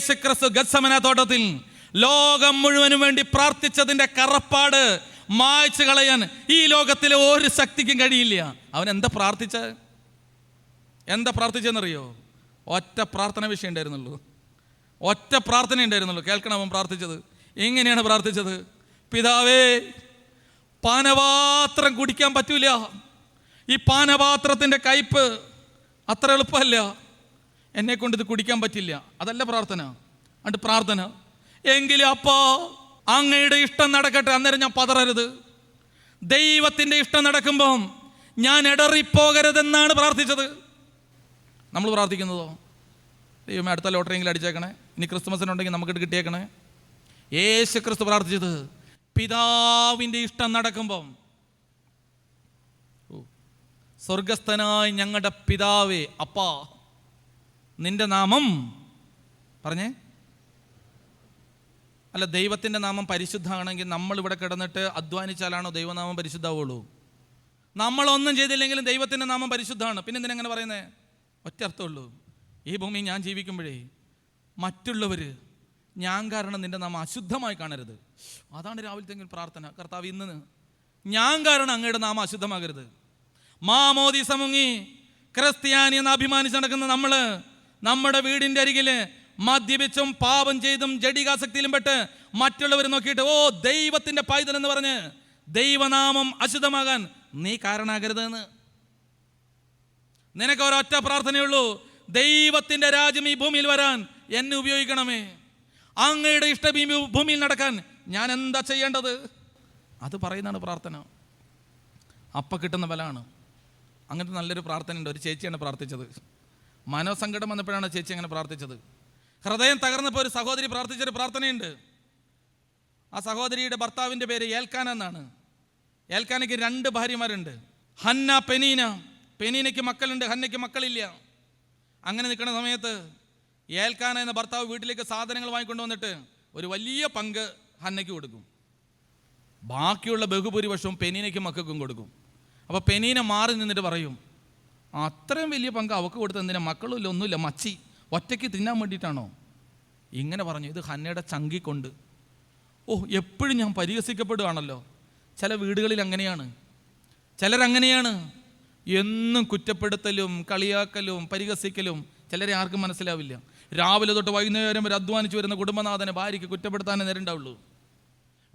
യേശു ക്രിസ്തു ഗത്സമന തോട്ടത്തിൽ ലോകം മുഴുവനും വേണ്ടി പ്രാർത്ഥിച്ചതിന്റെ കറപ്പാട് മായ്ച്ചു കളയാൻ ഈ ലോകത്തിലെ ഒരു ശക്തിക്കും കഴിയില്ല. അവൻ എന്താ പ്രാർത്ഥിച്ച? എന്താ പ്രാർത്ഥിച്ചെന്നറിയോ ഒറ്റ പ്രാർത്ഥന വിഷയം ഉണ്ടായിരുന്നുള്ളൂ. ഒറ്റ പ്രാർത്ഥന ഉണ്ടായിരുന്നുള്ളൂ. കേൾക്കണം അവൻ പ്രാർത്ഥിച്ചത്. എങ്ങനെയാണ് പ്രാർത്ഥിച്ചത്. പിതാവേ പാനപാത്രം കുടിക്കാൻ പറ്റൂല. ഈ പാനപാത്രത്തിന്റെ കയ്പ് അത്ര എളുപ്പമല്ല. എന്നെ കൊണ്ട് ഇത് കുടിക്കാൻ പറ്റില്ല. അതല്ല പ്രാർത്ഥന. അണ്ട് പ്രാർത്ഥന. എങ്കിലും അപ്പോ അങ്ങയുടെ ഇഷ്ടം നടക്കട്ടെ. അന്നേരം ഞാൻ പതറരുത്. ദൈവത്തിന്റെ ഇഷ്ടം നടക്കുമ്പം ഞാൻ ഇടറിപ്പോകരുതെന്നാണ് പ്രാർത്ഥിച്ചത്. നമ്മൾ പ്രാർത്ഥിക്കുന്നതോ? ദൈവമേ അടുത്ത ലോട്ടറിയെങ്കിലും അടിച്ചേക്കണേ. ഇനി ക്രിസ്മസിനുണ്ടെങ്കിൽ നമുക്ക് കിട്ടിയേക്കണേ. യേശു ക്രിസ്തു പ്രാർത്ഥിച്ചത് പിതാവിന്റെ ഇഷ്ടം നടക്കുമ്പം. സ്വർഗസ്ഥനായ ഞങ്ങളുടെ പിതാവേ അപ്പാ. നിന്റെ നാമം. പറഞ്ഞേ. അല്ല ദൈവത്തിന്റെ നാമം പരിശുദ്ധമാണെങ്കിൽ നമ്മൾ ഇവിടെ കിടന്നിട്ട് അധ്വാനിച്ചാലാണോ ദൈവനാമം പരിശുദ്ധമാവുള്ളൂ നമ്മളൊന്നും ചെയ്തില്ലെങ്കിലും ദൈവത്തിന്റെ നാമം പരിശുദ്ധമാണ്. പിന്നെ എന്തിനെങ്ങനെ പറയുന്നത് ഒറ്റ അർത്ഥമുള്ളൂ. ഈ ഭൂമി ഞാൻ ജീവിക്കുമ്പോഴേ മറ്റുള്ളവർ ഞാൻ കാരണം നിന്റെ നാമം അശുദ്ധമായി കാണരുത്. അതാണ് രാവിലത്തെ പ്രാർത്ഥന. കർത്താവ് ഇന്ന് ഞാൻ കാരണം അങ്ങയുടെ നാമം അശുദ്ധമാകരുത്. മാമോദി സമുങ്ങി ക്രിസ്ത്യാനി എന്ന് അഭിമാനിച്ച് നടക്കുന്ന നമ്മൾ നമ്മുടെ വീടിന്റെ അരികിൽ മദ്യപിച്ചും പാപം ചെയ്തും ജഡികാസക്തിയിലും പെട്ട് മറ്റുള്ളവർ നോക്കിയിട്ട് ഓ ദൈവത്തിന്റെ പൈതൽ എന്ന് പറഞ്ഞ് ദൈവനാമം അശുദ്ധമാകാൻ നീ കാരണാകരുതെന്ന്. നിനക്ക് ഒരൊറ്റ പ്രാർത്ഥനയുള്ളൂ ദൈവത്തിന്റെ രാജ്യം ഈ ഭൂമിയിൽ വരാൻ എന്നെ ഉപയോഗിക്കണമേ. അങ്ങയുടെ ഇഷ്ട ഭൂമി- ഭൂമിയിൽ നടക്കാൻ ഞാൻ എന്താ ചെയ്യേണ്ടത്? അത് പറയുന്നതാണ് പ്രാർത്ഥന. അപ്പം കിട്ടുന്ന ബലമാണ്. അങ്ങനത്തെ നല്ലൊരു പ്രാർത്ഥനയുണ്ട്. ഒരു ചേച്ചിയാണ് പ്രാർത്ഥിച്ചത്. മനോസങ്കടം വന്നപ്പോഴാണ് ചേച്ചി അങ്ങനെ പ്രാർത്ഥിച്ചത്. ഹൃദയം തകർന്നപ്പോൾ ഒരു സഹോദരി പ്രാർത്ഥിച്ചൊരു പ്രാർത്ഥനയുണ്ട്. ആ സഹോദരിയുടെ ഭർത്താവിന്റെ പേര് ഏൽക്കാന എന്നാണ്. ഏൽക്കാനയ്ക്ക് രണ്ട് ഭാര്യമാരുണ്ട്. ഹന്ന പെനീന. പെനീനയ്ക്ക് മക്കളുണ്ട് ഹന്നയ്ക്ക് മക്കളില്ല. അങ്ങനെ നിൽക്കുന്ന സമയത്ത് ഏൽക്കാന എന്ന ഭർത്താവ് വീട്ടിലേക്ക് സാധനങ്ങൾ വാങ്ങിക്കൊണ്ട് വന്നിട്ട് ഒരു വലിയ പങ്ക് ഹന്നയ്ക്ക് കൊടുക്കും. ബാക്കിയുള്ള ബഹുഭൂരിപക്ഷവും പെനീനയ്ക്കും മക്കൾക്കും കൊടുക്കും. അപ്പോൾ പെനീന മാറി നിന്നിട്ട് പറയും അത്രയും വലിയ പങ്ക് അവക്ക് കൊടുത്ത എന്തിനാ? മക്കളും ഇല്ല ഒന്നുമില്ല. മച്ചി ഒറ്റയ്ക്ക് തിന്നാൻ വേണ്ടിയിട്ടാണോ? ഇങ്ങനെ പറഞ്ഞു. ഇത് ഹന്നയുടെ ചങ്കിക്കൊണ്ട്. ഓ എപ്പോഴും ഞാൻ പരിഹസിക്കപ്പെടുകയാണല്ലോ ചില വീടുകളിൽ അങ്ങനെയാണ്. ചിലരങ്ങനെയാണ്. എന്നും കുറ്റപ്പെടുത്തലും കളിയാക്കലും പരിഹസിക്കലും ചിലരെ ആർക്കും മനസ്സിലാവില്ല. രാവിലെ തൊട്ട് വൈകുന്നേരം വരെ അധ്വാനിച്ചു വരുന്ന കുടുംബനാഥനെ ഭാര്യയ്ക്ക് കുറ്റപ്പെടുത്താനേ നേരണ്ടാവുള്ളൂ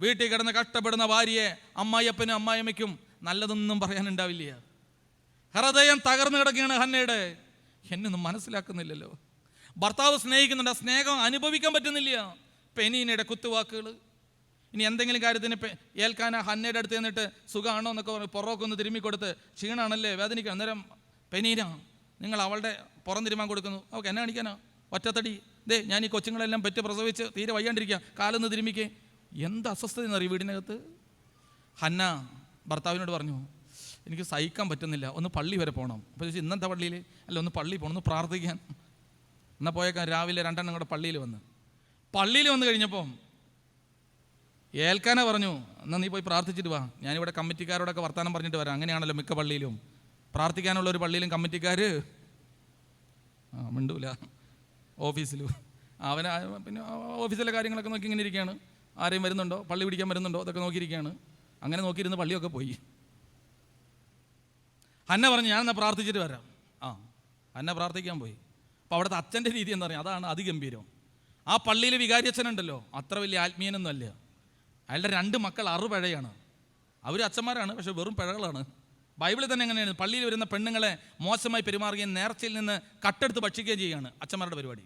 വീട്ടിൽ കിടന്ന് കഷ്ടപ്പെടുന്ന ഭാര്യയെ അമ്മായിയപ്പനും അമ്മായിയമ്മയ്ക്കും നല്ലതൊന്നും പറയാനുണ്ടാവില്ല. ഹൃദയം തകർന്നു കിടക്കുകയാണ് ഹന്നയുടെ. എന്നൊന്നും മനസ്സിലാക്കുന്നില്ലല്ലോ. ഭർത്താവ് സ്നേഹിക്കുന്നുണ്ട്. ആ സ്നേഹം അനുഭവിക്കാൻ പറ്റുന്നില്ല. പെനീനയുടെ കുത്തുവാക്കുകൾ ഇനി എന്തെങ്കിലും കാര്യത്തിന് ഏൽക്കാൻ ഹന്നയുടെ അടുത്ത് നിന്നിട്ട് സുഖമാണോ എന്നൊക്കെ പറഞ്ഞ് പുറമൊക്കെ തിരുമ്മി കൊടുത്ത് ക്ഷീണാണല്ലേ വേദനിക്കുക അന്നേരം പെനീന നിങ്ങൾ അവളുടെ പുറം തിരുമാൻ കൊടുക്കുന്നു. ഓക്കെ എന്നെ കാണിക്കാനാ? ഒറ്റത്തടി. ദേ ഞാൻ ഈ കൊച്ചുങ്ങളെല്ലാം പെറ്റ് പ്രസവിച്ച് തീരെ വയ്യാണ്ടിരിക്കുക കാലൊന്ന് തിരുമിക്കേ എന്ത് അസ്വസ്ഥത എന്നറിയും വീടിനകത്ത്? ഹന്ന ഭർത്താവിനോട് പറഞ്ഞു എനിക്ക് സഹിക്കാൻ പറ്റുന്നില്ല. ഒന്ന് പള്ളി വരെ പോകണം അപ്പോൾ ചോദിച്ചു ഇന്നത്തെ പള്ളിയിൽ അല്ല ഒന്ന് പള്ളി പോകണം ഒന്ന് പ്രാർത്ഥിക്കാൻ. എന്നാൽ പോയേക്കാൻ രാവിലെ രണ്ടെണ്ണം കൂടെ പള്ളിയിൽ വന്ന്. പള്ളിയിൽ വന്ന് കഴിഞ്ഞപ്പം ഏൽക്കാനെ പറഞ്ഞു എന്നാൽ നീ പോയി പ്രാർത്ഥിച്ചിട്ട് വാ. ഞാനിവിടെ കമ്മിറ്റിക്കാരോടൊക്കെ വർത്തമാനം പറഞ്ഞിട്ട് വരാം. അങ്ങനെയാണല്ലോ മിക്ക പള്ളിയിലും. പ്രാർത്ഥിക്കാനുള്ള ഒരു പള്ളിയിലും കമ്മിറ്റിക്കാർ ആ മിണ്ടൂല. ഓഫീസിലും. അവൻ പിന്നെ ഓഫീസിലെ കാര്യങ്ങളൊക്കെ നോക്കി ഇങ്ങനെ ഇരിക്കുകയാണ്. ആരെയും വരുന്നുണ്ടോ? പള്ളി പിടിക്കാൻ വരുന്നുണ്ടോ? അതൊക്കെ നോക്കിയിരിക്കുകയാണ്. അങ്ങനെ നോക്കിയിരുന്ന് പള്ളിയൊക്കെ പോയി. ഹന്ന പറഞ്ഞു ഞാൻ ഞാനെന്നാ പ്രാർത്ഥിച്ചിട്ട് വരാം. ആ അന്ന പ്രാർത്ഥിക്കാൻ പോയി. അപ്പോൾ അവിടുത്തെ അച്ഛന്റെ രീതി എന്താ പറയുക അതാണ് അതിഗംഭീരം. ആ പള്ളിയിൽ വികാരി അച്ഛനുണ്ടല്ലോ അത്ര വലിയ ആത്മീയനൊന്നും അല്ല. അയാളുടെ രണ്ട് മക്കൾ അറുപഴയാണ്. അവർ അച്ഛന്മാരാണ് പക്ഷെ വെറും പിഴകളാണ്. ബൈബിളിൽ തന്നെ എങ്ങനെയാണ്? പള്ളിയിൽ വരുന്ന പെണ്ണുങ്ങളെ മോശമായി പെരുമാറുകയും നേർച്ചയിൽ നിന്ന് കട്ടെടുത്ത് ഭക്ഷിക്കുകയും ചെയ്യുകയാണ് അച്ഛന്മാരുടെ പരിപാടി.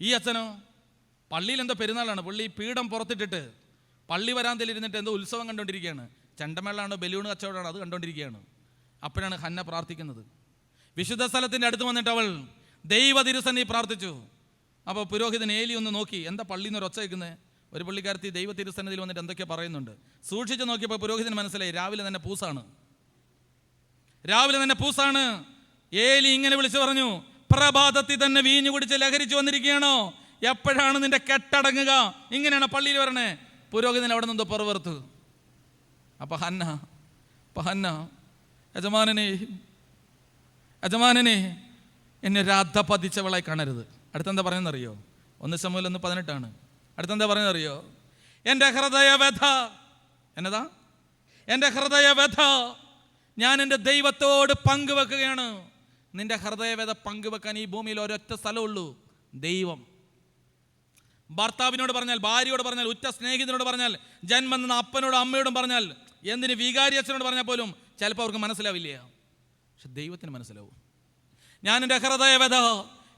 ഈ അച്ഛനോ? പള്ളിയിൽ എന്തോ പെരുന്നാളാണ്. പുള്ളി പീഠം പുറത്തിട്ടിട്ട് പള്ളി വരാന്തയിൽ ഇരുന്നിട്ട് എന്തോ ഉത്സവം കണ്ടുകൊണ്ടിരിക്കുകയാണ് ചെണ്ടമേളാണോ ബലൂൺ കച്ചവടമാണോ അത് കണ്ടുകൊണ്ടിരിക്കുകയാണ് അപ്പോഴാണ് ഹന്ന പ്രാർത്ഥിക്കുന്നത്. വിശുദ്ധ സ്ഥലത്തിന്റെ അടുത്ത് വന്നിട്ട് അവൾ ദൈവ തിരുസന്നി പ്രാർത്ഥിച്ചു. അപ്പോൾ പുരോഹിതൻ ഏലി ഒന്ന് നോക്കി എന്താ പള്ളിയിൽ നിന്ന് ഒരൊച്ച വയ്ക്കുന്നത് ഒരു പുള്ളിക്കാരത്തി ദൈവ തിരുസന്നിധിയിൽ വന്നിട്ട് എന്തൊക്കെയോ പറയുന്നുണ്ട്. സൂക്ഷിച്ച് നോക്കിയപ്പോൾ പുരോഹിതൻ മനസ്സിലായി രാവിലെ തന്നെ പൂസാണ്. രാവിലെ തന്നെ പൂസാണ്. ഏലി ഇങ്ങനെ വിളിച്ചു പറഞ്ഞു പ്രഭാതത്തിൽ തന്നെ വീഞ്ഞു കുടിച്ച് ലഹരിച്ചു വന്നിരിക്കുകയാണോ? എപ്പോഴാണ് നിന്റെ കെട്ടടങ്ങുക? ഇങ്ങനെയാണ് പള്ളിയിൽ വരണേ? പുരോഹിതൻ അവിടെ നിന്ന് പുറവർത്തു അപ്പൊ ഹന്ന അപ്പൊ ഹന്ന യജമാനനെ യജമാനനെ എന്നെ രാധ പതിച്ചവളായി കാണരുത്. അടുത്തെന്താ പറയുന്നറിയോ? ഒന്ന് സമൂലം ഒന്ന് പതിനെട്ടാണ്. അടുത്തെന്താ പറയുന്നറിയോ? എന്റെ ഹൃദയ വ്യഥ എന്നതാ? എന്റെ ഹൃദയ വ്യഥ ഞാൻ എന്റെ ദൈവത്തോട് പങ്കുവെക്കുകയാണ്. നിന്റെ ഹൃദയവേദ പങ്കുവെക്കാൻ ഈ ഭൂമിയിൽ ഒരൊറ്റ സ്ഥലമുള്ളൂ. ദൈവം. ഭർത്താവിനോട് പറഞ്ഞാൽ ഭാര്യയോട് പറഞ്ഞാൽ ഉറ്റ സ്നേഹിതനോട് പറഞ്ഞാൽ ജന്മം അപ്പനോടും അമ്മയോടും പറഞ്ഞാൽ എന്തിന് വികാരി അച്ഛനോട് പറഞ്ഞാൽ പോലും ചിലപ്പോൾ അവർക്ക് മനസ്സിലാവില്ല? പക്ഷെ ദൈവത്തിന് മനസ്സിലാവും. ഞാൻ എന്റെ ഹൃദയവത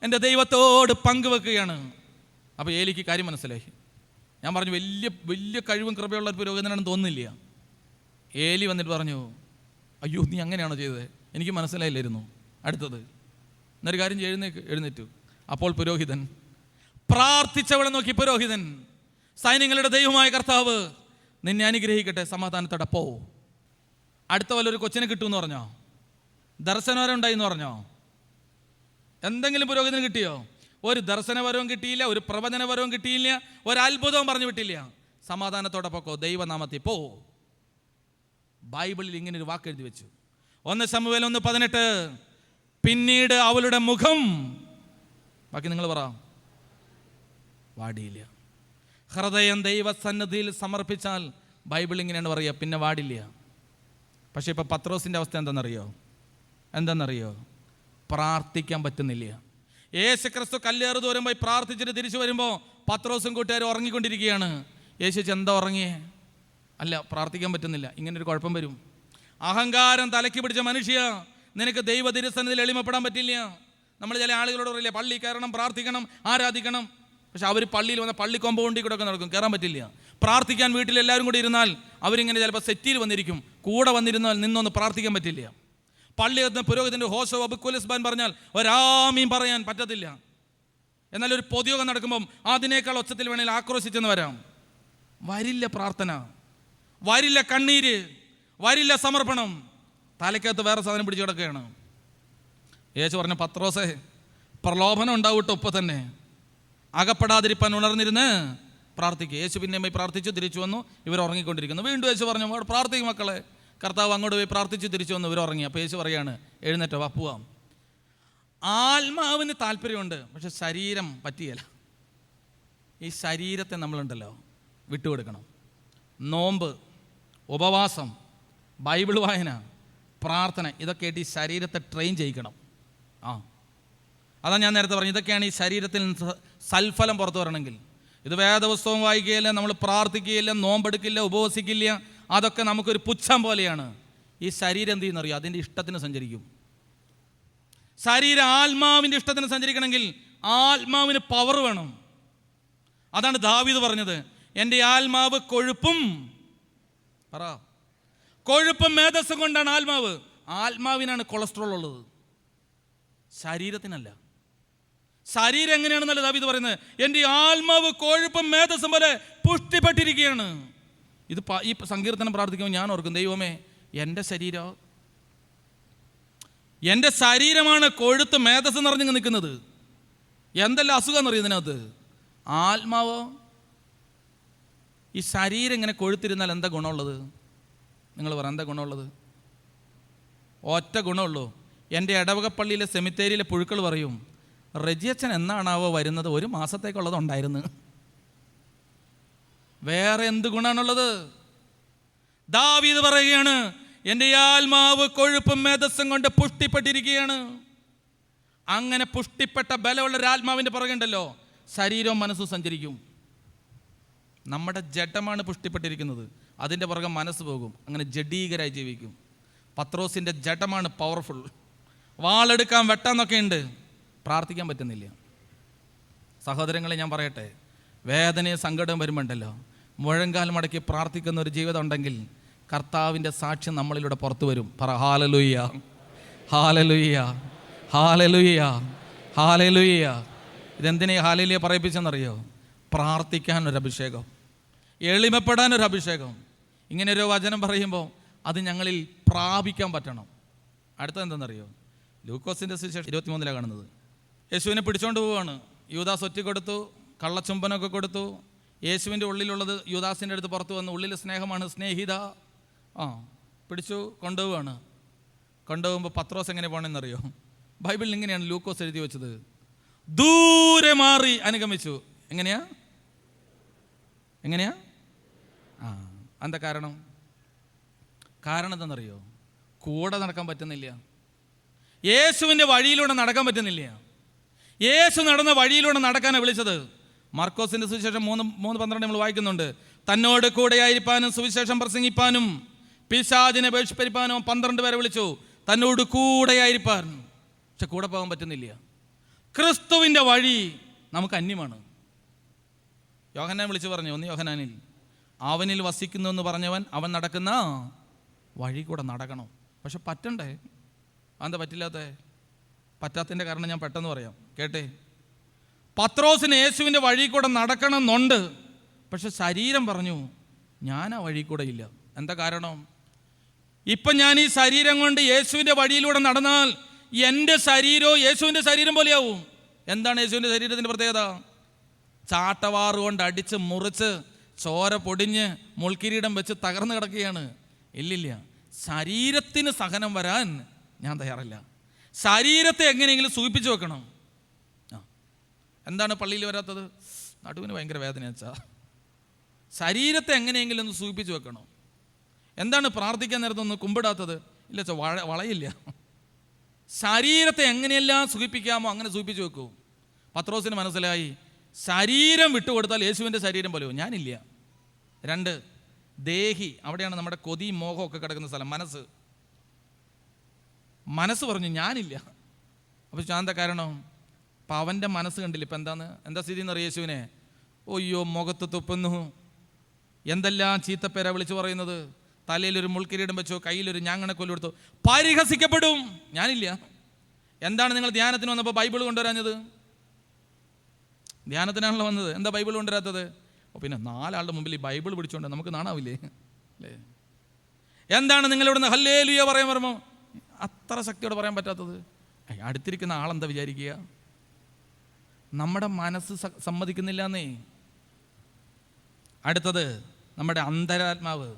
എന്റെ ദൈവത്തോട് പങ്കുവെക്കുകയാണ്. അപ്പോൾ ഏലിക്ക് കാര്യം മനസ്സിലായി. ഞാൻ പറഞ്ഞു വലിയ വലിയ കഴിവും കൃപയുള്ള ഒരു പുരോഗതിനാണെന്ന് തോന്നുന്നില്ല. ഏലി വന്നിട്ട് പറഞ്ഞു അയ്യോ നീ അങ്ങനെയാണോ ചെയ്തത്? എനിക്ക് മനസ്സിലായില്ലായിരുന്നു. അടുത്തത്. എന്നൊരു കാര്യം എഴുന്നേക്ക് എഴുന്നേറ്റു. അപ്പോൾ പുരോഹിതൻ പ്രാർത്ഥിച്ചവളെ നോക്കി പുരോഹിതൻ സൈന്യങ്ങളുടെ ദൈവമായ കർത്താവ് നിന്നെ അനുഗ്രഹിക്കട്ടെ സമാധാനത്തോടെ പോ. അടുത്ത വല്ലൊരു കൊച്ചിനെ കിട്ടുമെന്ന് പറഞ്ഞോ? ദർശനവരം ഉണ്ടായി എന്ന് പറഞ്ഞോ? എന്തെങ്കിലും പുരോഗതിന് കിട്ടിയോ? ഒരു ദർശനവരവും കിട്ടിയില്ല ഒരു പ്രവചനവരവും കിട്ടിയില്ല ഒരു അത്ഭുതവും പറഞ്ഞു വിട്ടില്ല. സമാധാനത്തോടെ പൊക്കോ ദൈവനാമത്തിൽ പോ. ബൈബിളിൽ ഇങ്ങനെ ഒരു വാക്ക് എഴുതി വെച്ചു. ഒന്ന് സമൂഹം ഒന്ന് പതിനെട്ട്. പിന്നീട് അവളുടെ മുഖം. ബാക്കി നിങ്ങൾ പറ. വാടിയില്ല. ഹൃദയം ദൈവസന്നദ്ധിയിൽ സമർപ്പിച്ചാൽ ബൈബിൾ ഇങ്ങനെയാണ് പറയുക പിന്നെ വാടില്ല. പക്ഷേ ഇപ്പോൾ പത്രോസിന്റെ അവസ്ഥ എന്താണെന്നറിയോ എന്താണെന്നറിയോ പ്രാർത്ഥിക്കാൻ പറ്റുന്നില്ല. യേശു ക്രിസ്തു കല്ലേറ് ദൂരം പോയി പ്രാർത്ഥിച്ചിട്ട് തിരിച്ചു വരുമ്പോൾ പത്രോസും കൂട്ടുകാരും ഉറങ്ങിക്കൊണ്ടിരിക്കുകയാണ്. യേശു എന്താ ഉറങ്ങിയേ? അല്ല പ്രാർത്ഥിക്കാൻ പറ്റുന്നില്ല. ഇങ്ങനൊരു കുഴപ്പം വരും. അഹങ്കാരം തലയ്ക്ക് പിടിച്ച മനുഷ്യ നിനക്ക് ദൈവ തിരുസന്നിധിയിൽ എളിമപ്പെടാൻ പറ്റില്ല. നമ്മൾ ചില ആളുകളോട് പറയില്ലേ പള്ളി കയറണം പ്രാർത്ഥിക്കണം ആരാധിക്കണം. പക്ഷെ അവർ പള്ളിയിൽ വന്ന പള്ളി കോമ്പൗണ്ടിൽ കൂടെ ഒക്കെ നടക്കും. കയറാൻ പറ്റില്ല. പ്രാർത്ഥിക്കാൻ വീട്ടിൽ എല്ലാവരും കൂടി ഇരുന്നാൽ അവരിങ്ങനെ ചിലപ്പോൾ സെറ്റിയിൽ വന്നിരിക്കും. കൂടെ വന്നിരുന്നാൽ നിന്നൊന്ന് പ്രാർത്ഥിക്കാൻ പറ്റില്ല. പള്ളി എത്തുന്ന പുരോഹിതന്റെ ഹോസോ അബുക്കുലിസ്ബാൻ പറഞ്ഞാൽ ഒരാമീം പറയാൻ പറ്റത്തില്ല. എന്നാൽ ഒരു പൊതുയോഗം നടക്കുമ്പം അതിനേക്കാൾ ഒച്ചത്തിൽ വേണേൽ ആക്രോശിച്ചെന്ന് വരാം. വരില്ല പ്രാർത്ഥന. വരില്ല കണ്ണീര്. വരില്ല സമർപ്പണം. തലയ്ക്കകത്ത് വേറെ സാധനം പിടിച്ചു കിടക്കുകയാണ്. യേശു പറഞ്ഞ പത്രോസേ പ്രലോഭനം ഉണ്ടാവട്ടെ ഒപ്പം തന്നെ. അകപ്പെടാതിരിപ്പാൻ ഉണർന്നിരുന്ന് പ്രാർത്ഥിക്കുക. യേശു പിന്നെ പോയി പ്രാർത്ഥിച്ചു തിരിച്ചു വന്നു ഇവർ ഉറങ്ങിക്കൊണ്ടിരിക്കുന്നു. വീണ്ടും യേശു പറഞ്ഞു അവിടെ പ്രാർത്ഥിക്കും മക്കളെ. കർത്താവ് അങ്ങോട്ട് പോയി പ്രാർത്ഥിച്ചു തിരിച്ചു വന്നു ഇവർ ഉറങ്ങി. അപ്പോൾ യേശു പറയാണ് എഴുന്നേറ്റോ വാ പോവാം. ആത്മാവിന് താല്പര്യമുണ്ട് പക്ഷെ ശരീരം പറ്റിയല്ല ഈ ശരീരത്തെ നമ്മളുണ്ടല്ലോ വിട്ടുകൊടുക്കണം. നോമ്പ് ഉപവാസം ബൈബിൾ വായന പ്രാർത്ഥന ഇതൊക്കെ ആയിട്ട് ഈ ശരീരത്തെ ട്രെയിൻ ചെയ്യിക്കണം. ആ. അതാണ് ഞാൻ നേരത്തെ പറഞ്ഞു ഇതൊക്കെയാണ് ഈ ശരീരത്തിൽ സൽഫലം പുറത്തു വരണമെങ്കിൽ. ഇത് വേദപുസ്തകം വായിക്കുകയില്ല നമ്മൾ പ്രാർത്ഥിക്കുകയില്ല നോമ്പെടുക്കില്ല ഉപവസിക്കില്ല അതൊക്കെ നമുക്കൊരു പുച്ഛം പോലെയാണ്. ഈ ശരീരം എന്ത് ചെയ്യുന്നറിയോ? അതിന്റെ ഇഷ്ടത്തിന് സഞ്ചരിക്കും. ശരീരം ആത്മാവിന്റെ ഇഷ്ടത്തിന് സഞ്ചരിക്കണമെങ്കിൽ ആത്മാവിന് പവർ വേണം. അതാണ് ദാവീദ് പറഞ്ഞത്. എന്റെ ആത്മാവ് കൊഴുപ്പും പറ കൊഴുപ്പും മേധസ്സും കൊണ്ടാണ് ആത്മാവ്. ആത്മാവിനാണ് കൊളസ്ട്രോൾ ഉള്ളത്. ശരീരത്തിനല്ല. ശരീരം എങ്ങനെയാണെന്നല്ല ദാവീദ് പറയുന്നത് എന്റെ ആത്മാവ് കൊഴുപ്പും മേധസ്സും പോലെ പുഷ്ടിപ്പെട്ടിരിക്കുകയാണ്. ഇത് ഈ സങ്കീർത്തനം പ്രാർത്ഥിക്കുമ്പോൾ ഞാൻ ഓർക്കും ദൈവമേ എന്റെ ശരീരം? എന്റെ ശരീരമാണ് കൊഴുത്ത് മേധസ് നിറഞ്ഞു നിൽക്കുന്നത്. എന്തെല്ലാം അസുഖം എന്നറിയും ഇതിനകത്ത്? ആത്മാവോ? ഈ ശരീരം ഇങ്ങനെ കൊഴുത്തിരുന്നാൽ എന്താ ഗുണമുള്ളത്? നിങ്ങൾ പറ എന്താ ഗുണമുള്ളത്? ഒറ്റ ഗുണമുള്ളൂ. എന്റെ ഇടവകപ്പള്ളിയിലെ സെമിത്തേരിയിലെ പുഴുക്കൾ പറയും റെജിയച്ചൻ എന്നാണാവോ വരുന്നത്? ഒരു മാസത്തേക്കുള്ളത് ഉണ്ടായിരുന്നു. വേറെ എന്ത് ഗുണമാണുള്ളത് ദാവീത് പറയുകയാണ് എന്റെ ആത്മാവ് കൊഴുപ്പും മേധസ്സും കൊണ്ട് പുഷ്ടിപ്പെട്ടിരിക്കുകയാണ്. അങ്ങനെ പുഷ്ടിപ്പെട്ട ബലമുള്ള ഒരു ആത്മാവിന്റെ പുറകുണ്ടല്ലോ ശരീരവും മനസ്സും സഞ്ചരിക്കും. നമ്മുടെ ജഡമാണ് പുഷ്ടിപ്പെട്ടിരിക്കുന്നത്. അതിന്റെ പുറകെ മനസ്സ് പോകും. അങ്ങനെ ജഡീകരായി ജീവിക്കും. പത്രോസിന്റെ ജഡമാണ് പവർഫുൾ വാളെടുക്കാൻ വെട്ടാന്നൊക്കെ ഉണ്ട്. പ്രാർത്ഥിക്കാൻ പറ്റുന്നില്ല. സഹോദരങ്ങളെ ഞാൻ പറയട്ടെ. വേദനയും സങ്കടവും വരുമ്പോണ്ടല്ലോ. മുഴങ്കാൽ മടക്കി പ്രാർത്ഥിക്കുന്ന ഒരു ജീവിതം ഉണ്ടെങ്കിൽ കർത്താവിന്റെ സാക്ഷ്യം നമ്മളിലൂടെ പുറത്തു വരും. പറ ഹാലലുയ്യ. ഹാലലുയ്യ. ഹാലലുയ്യ. ഹാലലുയ്യ. ഇതെന്തിനാ ഹാലലിയ പറയിപ്പിച്ചെന്നറിയോ? പ്രാർത്ഥിക്കാൻ ഒരു അഭിഷേകം എളിമപ്പെടാൻ ഒരു അഭിഷേകം ഇങ്ങനെ ഒരു വചനം പറയുമ്പോൾ അത് ഞങ്ങളിൽ പ്രാപിക്കാൻ പറ്റണം. അടുത്തത് ലൂക്കോസിന്റെ സുവിശേഷം ഇരുപത്തിമൂന്നിലാണ് കാണുന്നത്. യേശുവിനെ പിടിച്ചോണ്ട് പോവുകയാണ് യൂദാസ് ഒറ്റ കൊടുത്തു കള്ളച്ചുംബനമൊക്കെ കൊടുത്തു. യേശുവിന്റെ ഉള്ളിലുള്ളത് യൂദാസിന്റെ അടുത്ത് പുറത്ത് വന്ന്. ഉള്ളിൽ സ്നേഹമാണ് സ്നേഹിത. ആ പിടിച്ചു കൊണ്ടുപോവാണ്. കൊണ്ടുപോകുമ്പോൾ പത്രോസ് എങ്ങനെ പോകണമെന്നറിയോ ബൈബിളിൽ ഇങ്ങനെയാണ് ലൂക്കോസ് എഴുതി വെച്ചത്. ദൂരെ മാറി അനുഗമിച്ചു. എങ്ങനെയാ? എങ്ങനെയാ? ആ എന്താ കാരണം? കാരണം എന്താണെന്നറിയോ? കൂടെ നടക്കാൻ പറ്റുന്നില്ല. യേശുവിന്റെ വഴിയിലൂടെ നടക്കാൻ പറ്റുന്നില്ല. യേശു നടന്ന വഴിയിലൂടെ നടക്കാനാണ് വിളിച്ചത്. മാർക്കോസിന്റെ സുവിശേഷം മൂന്ന് മൂന്ന് പന്ത്രണ്ട് നമ്മൾ വായിക്കുന്നുണ്ട്. തന്നോട് കൂടെയായിരിക്കാനും സുവിശേഷം പ്രസംഗിപ്പാനും പിശാദിനെ ബഹിഷ്കരിപ്പാനും പന്ത്രണ്ട് പേരെ വിളിച്ചു. തന്നോട് കൂടെയായിരിപ്പാൻ. പക്ഷെ കൂടെ പോകാൻ പറ്റുന്നില്ല. ക്രിസ്തുവിന്റെ വഴി നമുക്ക് അന്യമാണ്. യോഹനാൻ വിളിച്ചു പറഞ്ഞു ഒന്ന് യോഹനാനിൽ അവനിൽ വസിക്കുന്നു എന്ന് പറഞ്ഞവൻ അവൻ നടക്കുന്ന വഴി കൂടെ നടക്കണം. പക്ഷെ പറ്റണ്ടേ? അതെന്താ പറ്റില്ലാത്തേ പറ്റാത്തതിന്റെ കാരണം ഞാൻ പെട്ടെന്ന് പറയാം. കേട്ടേ? പത്രോസിന് യേശുവിന്റെ വഴി കൂടെ നടക്കണമെന്നുണ്ട്. പക്ഷെ ശരീരം പറഞ്ഞു ഞാൻ ആ വഴി കൂടെ ഇല്ല. എന്താ കാരണം? ഇപ്പം ഞാൻ ഈ ശരീരം കൊണ്ട് യേശുവിന്റെ വഴിയിലൂടെ നടന്നാൽ എന്റെ ശരീരവും യേശുവിന്റെ ശരീരം പോലെയാവും. എന്താണ് യേശുവിന്റെ ശരീരത്തിന്റെ പ്രത്യേകത? ചാട്ടവാറ് കൊണ്ട് അടിച്ച് മുറിച്ച് ചോര പൊടിഞ്ഞ് മുൾക്കിരീടം വെച്ച് തകർന്നു കിടക്കുകയാണ്. ഇല്ലില്ല. ശരീരത്തിന് സഹനം വരാൻ ഞാൻ തയ്യാറല്ല. ശരീരത്തെ എങ്ങനെയെങ്കിലും സൂചിപ്പിച്ചു വെക്കണം. എന്താണ് പള്ളിയിൽ വരാത്തത്? നടുവിന് ഭയങ്കര വേദന വെച്ചാ ശരീരത്തെ എങ്ങനെയെങ്കിലും ഒന്ന് സൂചിപ്പിച്ച് വെക്കണോ? എന്താണ് പ്രാർത്ഥിക്കാൻ നേരത്തൊന്ന് കുമ്പിടാത്തത്? ഇല്ല ചോ വള വളയില്ല. ശരീരത്തെ എങ്ങനെയെല്ലാം സുഖിപ്പിക്കാമോ അങ്ങനെ സൂചിപ്പിച്ച് വെക്കൂ. പത്രോസിന് മനസ്സിലായി ശരീരം വിട്ടുകൊടുത്താൽ യേശുവിന്റെ ശരീരം പോലെയോ? ഞാനില്ല. രണ്ട് ദേഹി അവിടെയാണ് നമ്മുടെ കൊതി മോഹമൊക്കെ കിടക്കുന്ന സ്ഥലം മനസ്സ്. മനസ്സ് പറഞ്ഞു ഞാനില്ല. അപ്പോൾ എന്താ കാരണം അപ്പം അവന്റെ മനസ്സ് കണ്ടില്ല? ഇപ്പം എന്താണ് എന്താ സ്ഥിതി എന്ന് യേശുവിനെ? ഒയ്യോ മുഖത്ത് തുപ്പുന്നു. എന്തെല്ലാം ചീത്തപ്പേരാ വിളിച്ചു പറയുന്നത്? തലയിലൊരു മുൾക്കിരീടം വെച്ചോ കയ്യിലൊരു ഞാങ്ങണ കൊല്ലെടുത്തു പരിഹസിക്കപ്പെടും. ഞാനില്ല. എന്താണ് നിങ്ങൾ ധ്യാനത്തിന് വന്നപ്പോൾ ബൈബിൾ കൊണ്ടുവരാഞ്ഞത്? ധ്യാനത്തിനാണല്ലോ വന്നത്. എന്താ ബൈബിൾ കൊണ്ടുവരാത്തത്? ഓ പിന്നെ നാലാളുടെ മുമ്പിൽ ഈ ബൈബിൾ പിടിച്ചുകൊണ്ട് നമുക്ക് നാണാവില്ലേ? അല്ലേ? എന്താണ് നിങ്ങൾ നിന്ന് ഹല്ലേ ലുയ പറയാൻ പറയുമ്പോൾ അത്ര ശക്തിയോടെ പറയാൻ പറ്റാത്തത്? അടുത്തിരിക്കുന്ന ആളെന്താ വിചാരിക്കുക? നമ്മുടെ മനസ്സ് സമ്മതിക്കുന്നില്ല എന്നേ അടുത്തത് നമ്മുടെ അന്തരാത്മാവ്.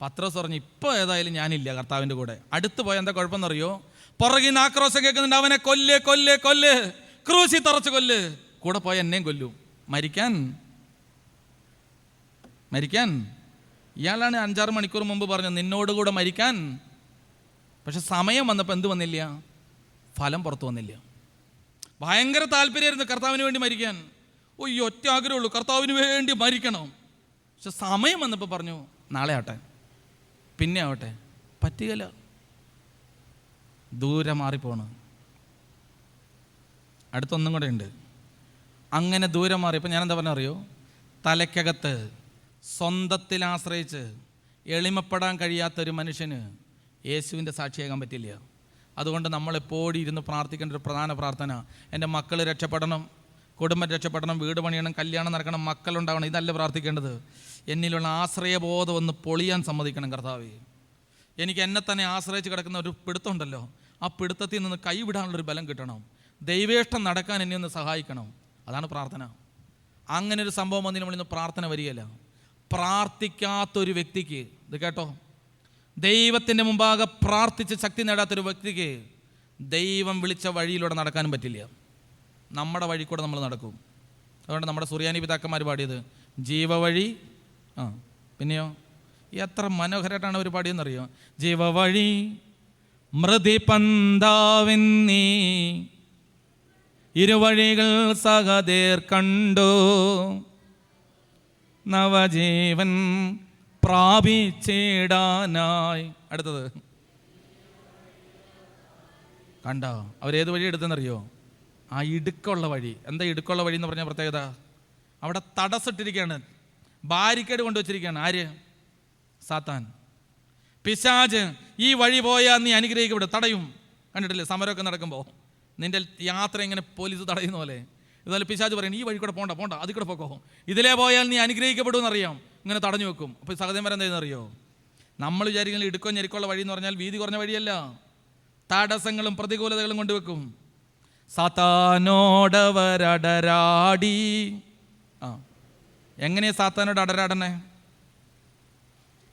പത്രോസ് പറഞ്ഞു ഇപ്പോൾ ഏതായാലും ഞാനില്ല കർത്താവിന്റെ കൂടെ. അടുത്ത് പോയ എന്താ കുഴപ്പമെന്നറിയോ? പുറകിൽ നിന്ന് ആക്രോശം കേൾക്കുന്നുണ്ട്. അവനെ കൊല്ല് കൊല്ല് കൊല്ല്. ക്രൂശി തറച്ച് കൊല്ല്. കൂടെ പോയ എന്നെയും കൊല്ലും. മരിക്കാൻ? മരിക്കാൻ? ഇയാളാണ് അഞ്ചാറ് മണിക്കൂർ മുമ്പ് പറഞ്ഞത് നിന്നോട് കൂടെ മരിക്കാൻ? പക്ഷെ സമയം വന്നപ്പോൾ എന്ത് വന്നില്ല? ഫലം പുറത്തു വന്നില്ല. ഭയങ്കര താല്പര്യമായിരുന്നു കർത്താവിന് വേണ്ടി മരിക്കാൻ. ഓ ഈ ഒറ്റ ആഗ്രഹമുള്ളൂ കർത്താവിന് വേണ്ടി മരിക്കണം. പക്ഷെ സമയം വന്നപ്പോൾ പറഞ്ഞു നാളെ ആവട്ടെ. പിന്നെ ആവട്ടെ. പറ്റുകയില്ല. ദൂരെ മാറിപ്പോണ്. അടുത്തൊന്നും കൂടെ ഉണ്ട്. അങ്ങനെ ദൂരെ മാറി ഇപ്പം ഞാൻ എന്താ പറഞ്ഞ അറിയോ? തലയ്ക്കകത്ത് സ്വന്തത്തിൽ ആശ്രയിച്ച് എളിമപ്പെടാൻ കഴിയാത്തൊരു മനുഷ്യന് യേശുവിന്റെ സാക്ഷിയാകാൻ പറ്റില്ല. അതുകൊണ്ട് നമ്മളെപ്പോഴും ഇരുന്ന് പ്രാർത്ഥിക്കേണ്ട ഒരു പ്രധാന പ്രാർത്ഥന. എന്റെ മക്കൾ രക്ഷപ്പെടണം കുടുംബം രക്ഷപ്പെടണം വീട് പണിയണം കല്യാണം നടക്കണം മക്കളുണ്ടാവണം ഇതല്ല പ്രാർത്ഥിക്കേണ്ടത്. എന്നിലുള്ള ആശ്രയബോധം ഒന്ന് പൊളിയാൻ സമ്മതിക്കണം കർത്താവേ. എനിക്ക് എന്നെ തന്നെ ആശ്രയിച്ച് കിടക്കുന്ന ഒരു പിടുത്തമുണ്ടല്ലോ. ആ പിടുത്തത്തിൽ നിന്ന് കൈവിടാനുള്ളൊരു ബലം കിട്ടണം. ദൈവേഷ്ടം നടക്കാൻ എന്നെ ഒന്ന് സഹായിക്കണം. അതാണ് പ്രാർത്ഥന. അങ്ങനെ ഒരു സംഭവം വന്നതിന് നമ്മളിന്ന് പ്രാർത്ഥന വരികയല്ല. പ്രാർത്ഥിക്കാത്തൊരു വ്യക്തിക്ക് ഇത് കേട്ടോ? ദൈവത്തിന്റെ മുമ്പാകെ പ്രാർത്ഥിച്ച് ശക്തി നേടാത്തൊരു വ്യക്തിക്ക് ദൈവം വിളിച്ച വഴിയിലൂടെ നടക്കാനും പറ്റില്ല. നമ്മുടെ വഴി കൂടെ നമ്മൾ നടക്കും. അതുകൊണ്ട് നമ്മുടെ സുറിയാനി പിതാക്കന്മാർ പാടിയത് ജീവവഴി ആ പിന്നെയോ? എത്ര മനോഹരമായിട്ടാണ് അവർ പാടിയെന്നറിയോ ജീവവഴി മൃതി നീ ഇരുവഴികൾ സഹതേർ കണ്ടു. നവജീവൻ പ്രാപിച്ചിടാനായി. അടുത്തത്. കണ്ട അവരേത് വഴി എടുത്തെന്നറിയോ? ആ ഇടുക്കുള്ള വഴി. എന്താ ഇടുക്കുള്ള വഴി എന്ന് പറഞ്ഞ പ്രത്യേകത? അവിടെ തടസ്സിട്ടിരിക്കുകയാണ് ബാരിക്കേഡ് കൊണ്ടുവച്ചിരിക്കുകയാണ്. ആര്? സാത്താൻ. പിശാജ് ഈ വഴി പോയാൽ നീ അനുഗ്രഹിക്കപ്പെടും. തടയും. കണ്ടിട്ടില്ലേ? സമരമൊക്കെ നടക്കുമ്പോൾ. നിന്റെ യാത്ര ഇങ്ങനെ പോലീസ് തടയുന്ന പോലെ. ഇതുപോലെ പിശാജ് പറയും ഈ വഴി കൂടെ പോണ്ട പോണ്ട അതിൽ കൂടെ പോക്കോ. ഇതിലേ പോയാൽ നീ അനുഗ്രഹിക്കപ്പെടുമെന്നറിയാം ഇങ്ങനെ തടഞ്ഞു വെക്കും. അപ്പോൾ സഹദേവൻ അറിയോ? നമ്മൾ വിചാരിക്കുന്ന ഇടുക്കോ ഞെരുക്കുള്ള വഴി എന്ന് പറഞ്ഞാൽ വീതി കുറഞ്ഞ വഴിയല്ല. തടസ്സങ്ങളും പ്രതികൂലതകളും കൊണ്ടുവെക്കും സാത്താനോടവരടരാടി. ആ. എങ്ങനെയാണ് സാത്താനോട് അടരാടനെ?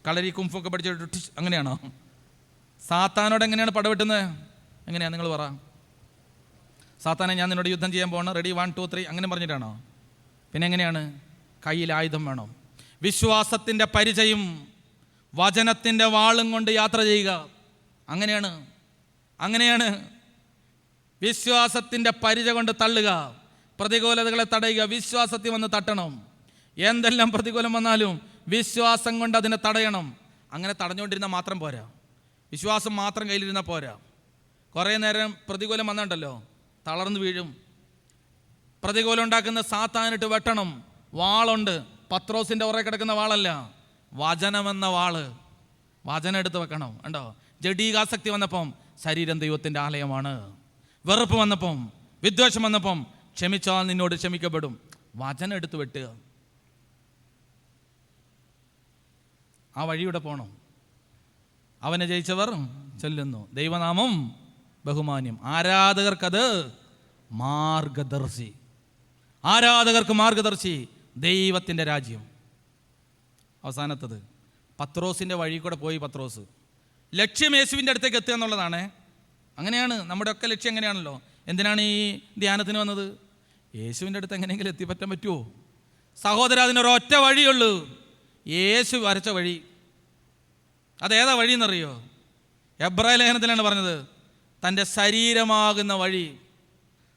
കളരി കുംഫൊക്കെ പഠിച്ചിട്ട് അങ്ങനെയാണോ? സാത്താനോട് എങ്ങനെയാണ് പടവെട്ടുന്നത് എങ്ങനെയാണ് നിങ്ങൾ പറ. സാത്താനെ ഞാൻ നിന്നോട് യുദ്ധം ചെയ്യാൻ പോകണം റെഡി വൺ ടു ത്രീ അങ്ങനെ പറഞ്ഞിട്ടാണോ? പിന്നെ എങ്ങനെയാണ്? കയ്യിൽ ആയുധം വേണം? വിശ്വാസത്തിന്റെ പരിചയം വചനത്തിന്റെ വാളും കൊണ്ട് യാത്ര ചെയ്യുക. അങ്ങനെയാണ്. അങ്ങനെയാണ് വിശ്വാസത്തിന്റെ പരിച കൊണ്ട് തള്ളുക. പ്രതികൂലതകളെ തടയുക. വിശ്വാസത്തിൽ വന്ന് തട്ടണം. എന്തെല്ലാം പ്രതികൂലം വന്നാലും വിശ്വാസം കൊണ്ട് അതിനെ തടയണം. അങ്ങനെ തടഞ്ഞുകൊണ്ടിരുന്നാൽ മാത്രം പോരാ. വിശ്വാസം മാത്രം കയ്യിലിരുന്നാൽ പോരാ. കുറേ നേരം പ്രതികൂലം വന്നിട്ടുണ്ടല്ലോ തളർന്നു വീഴും. പ്രതികൂലം ഉണ്ടാക്കുന്ന സാത്താനിട്ട് വെട്ടണം. വാളുണ്ട്. പത്രോസിന്റെ ഉറേ കിടക്കുന്ന വാളല്ല. വചനമെന്ന വാൾ. വചനം എടുത്ത് വെക്കണം. ഉണ്ടോ ജഡീകാസക്തി വന്നപ്പം ശരീരം ദൈവത്തിന്റെ ആലയമാണ്. വെറുപ്പ് വന്നപ്പം വിദ്വേഷം വന്നപ്പം ക്ഷമിച്ചാൽ നിന്നോട് ക്ഷമിക്കപ്പെടും. വചനം എടുത്ത് വെട്ടുക. ആ വഴിയുടെ പോകണം അവനെ ജയിച്ചവർ ചൊല്ലുന്നു. ദൈവനാമം ബഹുമാന്യം. ആരാധകർക്കത് മാർഗദർശി. ആരാധകർക്ക് മാർഗദർശി? ദൈവത്തിന്റെ രാജ്യം. അവസാനത്തത്. പത്രോസിന്റെ വഴി കൂടെ പോയി പത്രോസ്. ലക്ഷ്യം യേശുവിന്റെ അടുത്തേക്ക് എത്തുക എന്നുള്ളതാണ്. അങ്ങനെയാണ്. നമ്മുടെയൊക്കെ ലക്ഷ്യം എങ്ങനെയാണല്ലോ? എന്തിനാണ് ഈ ധ്യാനത്തിന് വന്നത്? യേശുവിന്റെ അടുത്ത് എങ്ങനെയെങ്കിലും എത്തിപ്പറ്റാൻ പറ്റുമോ? സഹോദര അതിനൊരൊറ്റ വഴിയുള്ളൂ. യേശു വരച്ച വഴി. അതേതാ വഴി എന്നറിയോ എബ്രായ ലേഖനത്തിലാണ് പറഞ്ഞത്. തന്റെ ശരീരമാകുന്ന വഴി.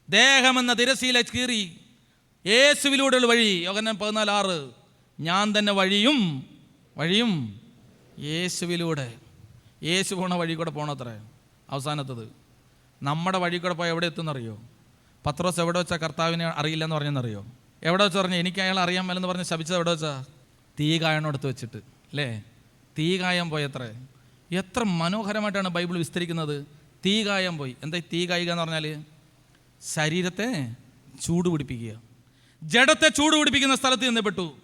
ദേഹമെന്ന തിരശീല കീറി. യേശുവിലൂടെയുള്ള വഴി. യോഗനം പതിനാല് ആറ്. ഞാൻ തന്നെ വഴിയും വഴിയും യേശുവിലൂടെ. യേശു പോണ വഴി കൂടെ പോണത്രേ. അവസാനത്തത്. നമ്മുടെ വഴി കൂടെ പോയി എവിടെ എത്തുന്നറിയോ? പത്രോസ് എവിടെ വെച്ചാൽ കർത്താവിനെ അറിയില്ലെന്ന് പറഞ്ഞെന്നറിയോ? എവിടെ വെച്ച് പറഞ്ഞു? എനിക്ക് അയാൾ അറിയാൻ മേലെന്ന് പറഞ്ഞ് ശപിച്ചത് എവിടെ വെച്ചാ? തീ കായണോടത്ത് വെച്ചിട്ട്. അല്ലേ തീ കായം പോയത്രേ എത്ര മനോഹരമായിട്ടാണ് ബൈബിൾ വിസ്തരിക്കുന്നത്. തീ കായം പോയി. എന്താ തീ കായിക എന്ന് പറഞ്ഞാൽ ശരീരത്തെ ചൂട് പിടിപ്പിക്കുക. ജഡത്തെ ചൂട് പിടിപ്പിക്കുന്ന സ്ഥലത്ത് പെട്ടു.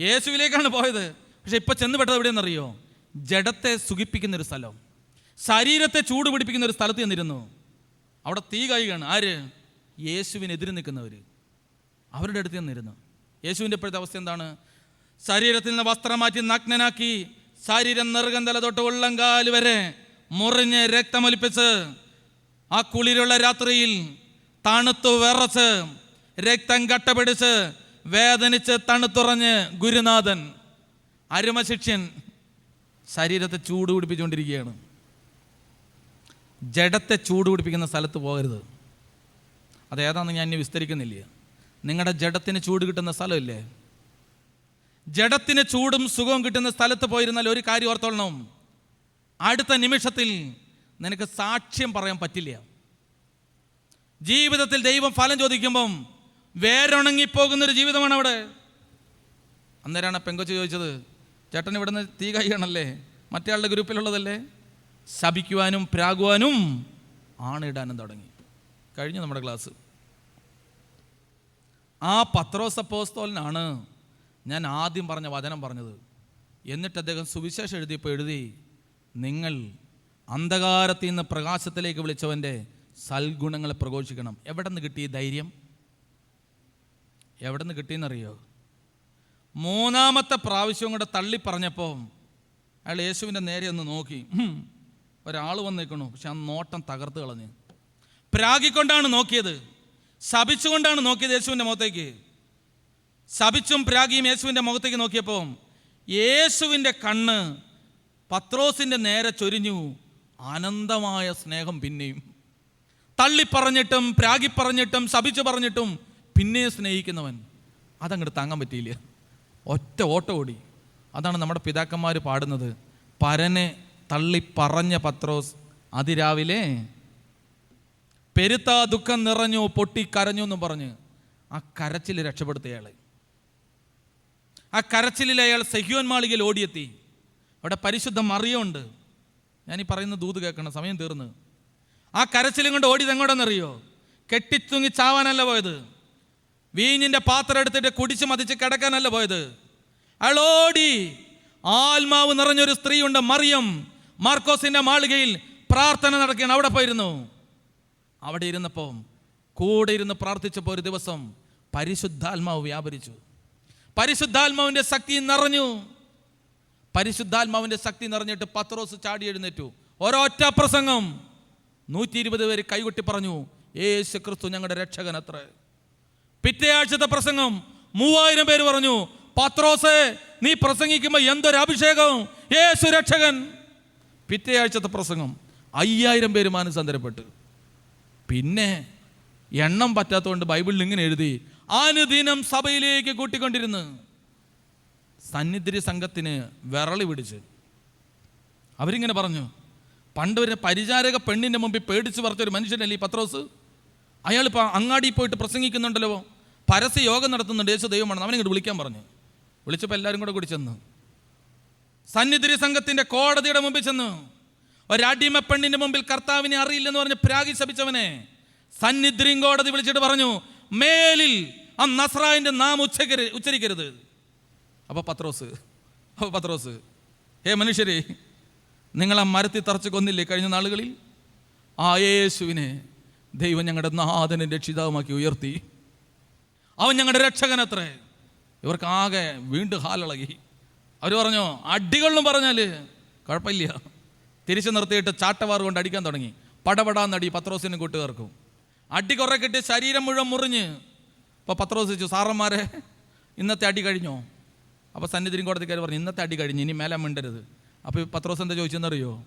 യേശുവിലേക്കാണ് പോയത്. പക്ഷെ ഇപ്പൊ ചെന്ന് പെട്ടത് എവിടെയെന്നറിയോ? ജഡത്തെ സുഖിപ്പിക്കുന്ന ഒരു സ്ഥലം. ശരീരത്തെ ചൂട് പിടിപ്പിക്കുന്ന ഒരു സ്ഥലത്ത് ചെന്നിരുന്നു അവിടെ തീ കായികയാണ്. ആര്? യേശുവിനെതിരെ നിൽക്കുന്നവർ അവരുടെ അടുത്ത് ചെന്നിരുന്നു യേശുവിന്റെ ഇപ്പോഴത്തെ അവസ്ഥ എന്താണ്? ശരീരത്തിൽ നിന്ന് വസ്ത്രം മാറ്റി നഗ്നനാക്കി ശരീരം നെറുകന്തല തൊട്ട് ഉള്ളംകാൽ വരെ മുറിഞ്ഞ് രക്തമൊലിപ്പിച്ച് ആ കുളിരുള്ള രാത്രിയിൽ തണുത്തു വിറച്ച് രക്തം കട്ടപിടിച്ച് വേദനിച്ച് തണുത്തുറഞ്ഞ് ഗുരുനാഥൻ അരുമശിക്ഷൻ ശരീരത്തെ ചൂട് പിടിപ്പിച്ചുകൊണ്ടിരിക്കുകയാണ്. ജഡത്തെ ചൂട് പിടിപ്പിക്കുന്ന സ്ഥലത്ത് പോകരുത്. അതേതാണെന്ന് ഞാൻ ഇനി വിസ്തരിക്കുന്നില്ല. നിങ്ങളുടെ ജഡത്തിന് ചൂട് കിട്ടുന്ന സ്ഥലമില്ലേ? ജഡത്തിന് ചൂടും സുഖവും കിട്ടുന്ന സ്ഥലത്ത് പോയിരുന്നാൽ ഒരു കാര്യം ഓർത്തോളണം. അടുത്ത നിമിഷത്തിൽ നിനക്ക് സാക്ഷ്യം പറയാൻ പറ്റില്ല. ജീവിതത്തിൽ ദൈവം ഫലം ചോദിക്കുമ്പം വേരുണങ്ങിപ്പോകുന്നൊരു ജീവിതമാണ് അവിടെ. അന്നേരമാണ് പെങ്കൊച്ച് ചോദിച്ചത് ചേട്ടൻ ഇവിടുന്ന് തീ കൈയാണല്ലേ മറ്റേ ഗ്രൂപ്പിലുള്ളതല്ലേ? ശപിക്കുവാനും പ്രാകുവാനും ആണിടാനും തുടങ്ങി. കഴിഞ്ഞു നമ്മുടെ ക്ലാസ്. ആ പത്രോസ് അപ്പോസ്തോലനാണ് ഞാൻ ആദ്യം പറഞ്ഞ വചനം പറഞ്ഞത്. എന്നിട്ട് അദ്ദേഹം സുവിശേഷം എഴുതിയപ്പോൾ എഴുതി നിങ്ങൾ അന്ധകാരത്തിൽ നിന്ന് പ്രകാശത്തിലേക്ക് വിളിച്ചവന്റെ സൽഗുണങ്ങളെ പ്രഘോഷിക്കണം. എവിടെ നിന്ന് കിട്ടി ഈ ധൈര്യം? എവിടെ നിന്ന് കിട്ടിയെന്നറിയോ മൂന്നാമത്തെ പ്രാവശ്യം കൂടെ തള്ളി പറഞ്ഞപ്പോൾ അയാൾ യേശുവിന്റെ നേരെ ഒന്ന് നോക്കി. ഒരാൾ വന്നേക്കണു. പക്ഷെ ആ നോട്ടം തകർത്ത് കളഞ്ഞ്. പ്രാഗിക്കൊണ്ടാണ് നോക്കിയത്. ശപിച്ചുകൊണ്ടാണ് നോക്കിയത് യേശുവിന്റെ മുഖത്തേക്ക്. ശപിച്ചും പ്രാഗിയും യേശുവിന്റെ മുഖത്തേക്ക് നോക്കിയപ്പോൾ യേശുവിന്റെ കണ്ണ് പത്രോസിന്റെ നേരെ ചൊരിഞ്ഞു. അനന്തമായ സ്നേഹം പിന്നെയും. തള്ളിപ്പറഞ്ഞിട്ടും പ്രാഗി പറഞ്ഞിട്ടും ശപിച്ചു പറഞ്ഞിട്ടും പിന്നെയും സ്നേഹിക്കുന്നവൻ അതങ്ങോട്ട് താങ്ങാൻ പറ്റിയില്ല. ഒറ്റ ഓട്ട ഓടി. അതാണ് നമ്മുടെ പിതാക്കന്മാർ പാടുന്നത്. പരനെ തള്ളി പറഞ്ഞ പത്രോസ് അതിരാവിലെ പെരുത്ത ദുഃഖം നിറഞ്ഞു പൊട്ടി കരഞ്ഞു എന്നും പറഞ്ഞ് ആ കരച്ചിൽ രക്ഷപ്പെടുത്തിയ അയാൾ ആ കരച്ചിലിൽ അയാൾ സെഹ്യോൻ മാളികയിൽ ഓടിയെത്തി. അവിടെ പരിശുദ്ധ മറിയമുണ്ട്. ഞാൻ ഈ പറയുന്ന ദൂത് കേൾക്കണം സമയം തീർന്ന്. ആ കരച്ചിലും കൊണ്ട് ഓടിയത് എങ്ങോട്ടെന്നറിയോ കെട്ടിത്തൂങ്ങി ചാവാനല്ല പോയത്. വീഞ്ഞിന്റെ പാത്രം എടുത്തിട്ട് കുടിച്ച് മതിച്ച് കിടക്കാനല്ല പോയത്. അളോടി ആത്മാവ് നിറഞ്ഞൊരു സ്ത്രീയുണ്ട് മറിയം. മാർക്കോസിന്റെ മാളികയിൽ പ്രാർത്ഥന നടക്കുകയാണ്. അവിടെ പോയിരുന്നു. അവിടെ ഇരുന്നപ്പോൾ കൂടെ ഇരുന്ന് പ്രാർത്ഥിച്ചപ്പോൾ ഒരു ദിവസം പരിശുദ്ധാത്മാവ് വ്യാപരിച്ചു. പരിശുദ്ധാത്മാവിന്റെ ശക്തി നിറഞ്ഞു. പരിശുദ്ധാത്മാവിന്റെ ശക്തി നിറഞ്ഞിട്ട് പത്രോസ് ചാടി എഴുന്നേറ്റു. ഒരൊറ്റ പ്രസംഗം. നൂറ്റി ഇരുപത് പേര് കൈകൊട്ടി പറഞ്ഞു യേശു ക്രിസ്തു ഞങ്ങളുടെ രക്ഷകൻ അത്ര പിറ്റേ ആഴ്ചത്തെ പ്രസംഗം മൂവായിരം പേര് പറഞ്ഞു പത്രോസേ നീ പ്രസംഗിക്കുമ്പോൾ എന്തൊരു അഭിഷേകം? യേശു രക്ഷകൻ. പിറ്റേ ആഴ്ചത്തെ പ്രസംഗം അയ്യായിരം പേര് മാനസാന്തരപ്പെട്ടു. പിന്നെ എണ്ണം പറ്റാത്തതുകൊണ്ട് ബൈബിളിൽ ഇങ്ങനെ എഴുതി അനുദിനം സഭയിലേക്ക് കൂട്ടിക്കൊണ്ടിരുന്നു സന്നിധി സംഘത്തിന് വിരളി പിടിച്ച്. അവരിങ്ങനെ പറഞ്ഞു പണ്ട് ഒരു പരിചാരക പെണ്ണിന്റെ മുമ്പിൽ പേടിച്ച് പറഞ്ഞൊരു മനുഷ്യനല്ലേ ഈ പത്രോസ്? അയാളിപ്പോൾ അങ്ങാടി പോയിട്ട് പ്രസംഗിക്കുന്നുണ്ടല്ലോ. പരസ്യ യോഗം നടത്തുന്നുണ്ട്. യേശു ദൈവമാണ്. അവനിങ്ങോട്ട് വിളിക്കാൻ പറഞ്ഞു. വിളിച്ചപ്പോൾ എല്ലാവരും കൂടെ കൂടി ചെന്നു. സന്നിധി സംഘത്തിന്റെ കോടതിയുടെ മുമ്പിൽ ചെന്നു. ഒരടിമ പെണ്ണിന്റെ മുമ്പിൽ കർത്താവിനെ അറിയില്ലെന്ന് പറഞ്ഞ് പ്രാഗി ശപിച്ചവനെ സന്നിധിയും കോടതി വിളിച്ചിട്ട് പറഞ്ഞു മേലിൽ ആ നസ്രായന്റെ നാം ഉച്ചക്കരു ഉച്ചരിക്കരുത്. അപ്പോൾ പത്രോസ് അപ്പോൾ പത്രോസ് ഹേ മനുഷ്യരെ നിങ്ങൾ ആ മരത്തിൽ തറച്ച് കൊന്നില്ലേ കഴിഞ്ഞ നാളുകളിൽ? ആ യേശുവിനെ ദൈവം ഞങ്ങളുടെ നാഥനെ രക്ഷിതാവുമാക്കി ഉയർത്തി. അവൻ ഞങ്ങളുടെ രക്ഷകനത്രേ. ഇവർക്ക് ആകെ വീണ്ടും ഹാലിളകി. അവർ പറഞ്ഞു അടികളിലും പറഞ്ഞാൽ കുഴപ്പമില്ല. തിരിച്ചു നിർത്തിയിട്ട് ചാട്ടവാർ കൊണ്ട് അടിക്കാൻ തുടങ്ങി. പടപടാന്നടി പത്രോസിനും കൂട്ടുകാർക്കും. അടി കുറെ കിട്ടി ശരീരം മുഴുവൻ മുറിഞ്ഞ്. ഇപ്പോൾ പത്രോസ് ചോദിച്ചു സാറന്മാരെ ഇന്നത്തെ അടി കഴിഞ്ഞോ? അപ്പോൾ സന്നിധിയും കോടതിക്കാർ പറഞ്ഞു ഇന്നത്തെ അടി കഴിഞ്ഞു ഇനി മേലെ മിണ്ടരുത്. അപ്പോൾ ഈ പത്രോസ് എന്താ ചോദിച്ചെന്നറിയോ?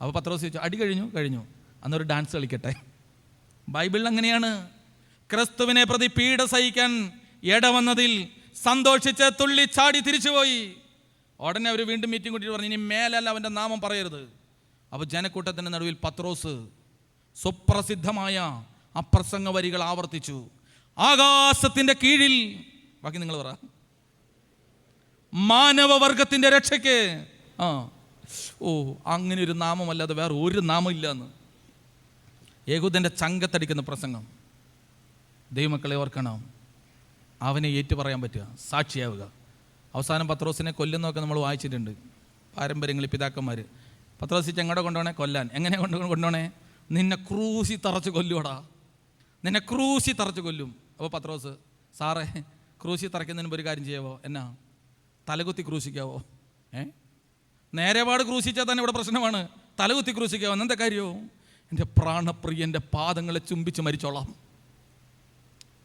അപ്പോൾ പത്രോസ് ചോദിച്ചു അടി കഴിഞ്ഞു കഴിഞ്ഞു. അന്നൊരു ഡാൻസ് കളിക്കട്ടെ. ബൈബിളിൽ അങ്ങനെയാണ് ക്രിസ്തുവിനെ പ്രതി പീഡ സഹിക്കാൻ ഇടവന്നതിൽ സന്തോഷിച്ച് തുള്ളി ചാടി തിരിച്ചുപോയി. ഉടനെ അവർ വീണ്ടും മീറ്റിംഗ് കൂട്ടിയിട്ട് പറഞ്ഞു ഇനി മേലല്ല അവന്റെ നാമം പറയരുത്. അപ്പോൾ ജനക്കൂട്ടത്തിന്റെ നടുവിൽ പത്രോസ് സുപ്രസിദ്ധമായ അപ്രസംഗ വരികൾ ആവർത്തിച്ചു. ആകാശത്തിന്റെ കീഴിൽ ബാക്കി നിങ്ങൾ പറ. മാനവവർഗത്തിന്റെ രക്ഷയ്ക്ക്. ആ. ഓ അങ്ങനെ ഒരു നാമമല്ലാതെ വേറെ ഒരു നാമമില്ല എന്ന് ഏകുദന്റെ ചങ്കത്തടിക്കുന്ന പ്രസംഗം. ദൈവമക്കളെ ഓർക്കണം. അവനെ ഏറ്റു പറയാൻ പറ്റുക സാക്ഷിയാവുക. അവസാനം പത്രോസിനെ കൊല്ലുന്നൊക്കെ നമ്മൾ വായിച്ചിട്ടുണ്ട്. പാരമ്പര്യങ്ങളിൽ പിതാക്കന്മാർ പത്രോസി ചെങ്ങടെ കൊണ്ടുപോണേ കൊല്ലാൻ. എങ്ങനെ കൊണ്ട് കൊണ്ടുപോണേ നിന്നെ ക്രൂശി തറച്ച് കൊല്ലുവടാ. നിന്നെ ക്രൂശി തറച്ച് കൊല്ലും. അപ്പോൾ പത്രോസ് സാറേ ക്രൂശി തറയ്ക്കുന്നതിന് ഒരു കാര്യം ചെയ്യാവോ? എന്നാ? തലകുത്തി ക്രൂശിക്കാവോ? ഏ? നേരെപാട് ക്രൂശിച്ചാൽ തന്നെ ഇവിടെ പ്രശ്നമാണ്. തലകുത്തി ക്രൂശിക്കാവോ? എന്താ കാര്യമോ എന്റെ പ്രാണപ്രിയന്റെ പാദങ്ങളെ ചുംബിച്ച് മരിച്ചോളാം.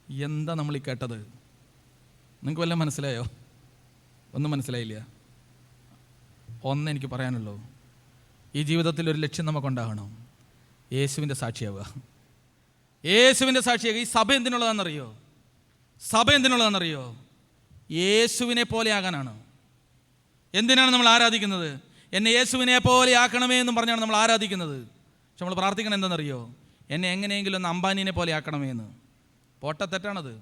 എന്താ നമ്മൾ ഈ കേട്ടത്? നിങ്ങൾക്ക് വല്ലതും മനസ്സിലായോ? ഒന്നും മനസ്സിലായില്ല. ഒന്ന് എനിക്ക് പറയാനുള്ളൂ. ഈ ജീവിതത്തിൽ ഒരു ലക്ഷ്യം നമുക്കുണ്ടാകണം. യേശുവിന്റെ സാക്ഷിയാവുക. യേശുവിന്റെ സാക്ഷിയാവുക. ഈ സഭ എന്തിനുള്ളതാണെന്നറിയോ? സഭ എന്തിനുള്ളതാണെന്നറിയോ? യേശുവിനെ പോലെ ആകാനാണ്. എന്തിനാണ് നമ്മൾ ആരാധിക്കുന്നത്? എന്നെ യേശുവിനെ പോലെ ആക്കണമേ എന്നും പറഞ്ഞാണ് നമ്മൾ ആരാധിക്കുന്നത്. പക്ഷെ നമ്മൾ പ്രാർത്ഥിക്കണം എന്താണെന്നറിയോ? എന്നെ എങ്ങനെയെങ്കിലും ഒന്ന് അംബാനിനെ പോലെ ആക്കണമേ എന്ന്. പൊട്ടത്തെറ്റാണത്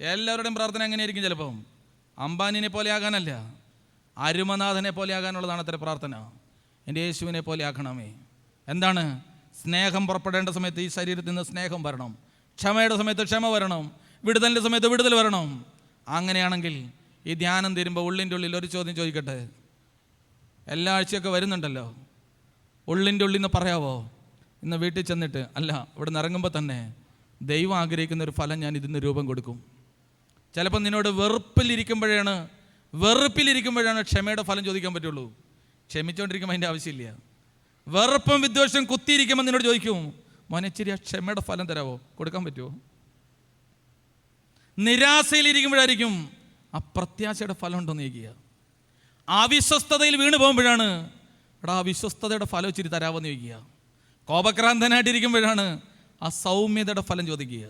എല്ലാവരുടെയും പ്രാർത്ഥന എങ്ങനെയായിരിക്കും ചിലപ്പം? അംബാനിനെ പോലെ ആകാനല്ല അരുമനാഥനെ പോലെ ആകാനുള്ളതാണ് അത്ര പ്രാർത്ഥന. എന്റെ യേശുവിനെ പോലെ ആക്കണമേ. എന്താണ്? സ്നേഹം പുറപ്പെടേണ്ട സമയത്ത് ഈ ശരീരത്തിൽ നിന്ന് സ്നേഹം വരണം. ക്ഷമയുടെ സമയത്ത് ക്ഷമ വരണം. വിടുതലിന്റെ സമയത്ത് വിടുതൽ വരണം. അങ്ങനെയാണെങ്കിൽ ഈ ധ്യാനം തീരുമ്പോൾ ഉള്ളിന്റെ ഉള്ളിൽ ഒരു ചോദ്യം ചോദിക്കട്ടെ. എല്ലാ ആഴ്ചയൊക്കെ വരുന്നുണ്ടല്ലോ. ഉള്ളിന്റെ ഉള്ളിൽ നിന്ന് പറയാവോ? ഇന്ന് വീട്ടിൽ ചെന്നിട്ട് അല്ല ഇവിടെ നിന്ന് ഇറങ്ങുമ്പോൾ തന്നെ ദൈവം ആഗ്രഹിക്കുന്ന ഒരു ഫലം ഞാൻ ഇതിന് രൂപം കൊടുക്കും. ചിലപ്പോൾ നിന്നോട് വെറുപ്പിലിരിക്കുമ്പോഴാണ് വെറുപ്പിലിരിക്കുമ്പോഴാണ് ക്ഷമയുടെ ഫലം ചോദിക്കാൻ പറ്റുള്ളൂ. ക്ഷമിച്ചുകൊണ്ടിരിക്കുമ്പോൾ അതിന്റെ ആവശ്യമില്ല. വെറുപ്പും വിദ്വേഷം കുത്തിയിരിക്കുമ്പോൾ നിന്നോട് ചോദിക്കും മോനച്ചിരി ആ ക്ഷമയുടെ ഫലം തരാവോ? കൊടുക്കാൻ പറ്റുമോ നിരാശയിലിരിക്കുമ്പോഴായിരിക്കും ആ പ്രത്യാശയുടെ ഫലം ഉണ്ടോ നീക്കുക അവിശ്വസ്തതയിൽ വീണ് പോകുമ്പോഴാണ് എടാ ആ വിശ്വസ്തതയുടെ ഫലം ഇച്ചിരി തരാവോ എന്ന് ചോദിക്കുക. കോപക്രാന്തനായിട്ടിരിക്കുമ്പോഴാണ് ആ സൗമ്യതയുടെ ഫലം ചോദിക്കുക.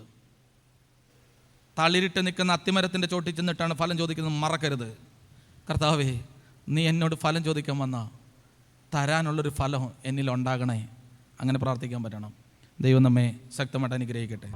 തളിരിട്ട് നിൽക്കുന്ന അത്തിമരത്തിന്റെ ചോട്ടി ചെന്നിട്ടാണ് ഫലം ചോദിക്കുന്നത് മറക്കരുത്. കർത്താവേ നീ എന്നോട് ഫലം ചോദിക്കാൻ വന്ന തരാനുള്ളൊരു ഫലം എന്നിൽ ഉണ്ടാകണേ. അങ്ങനെ പ്രാർത്ഥിക്കാൻ പറ്റണം. ദൈവം നമ്മെ ശക്തമായിട്ട് അനുഗ്രഹിക്കട്ടെ.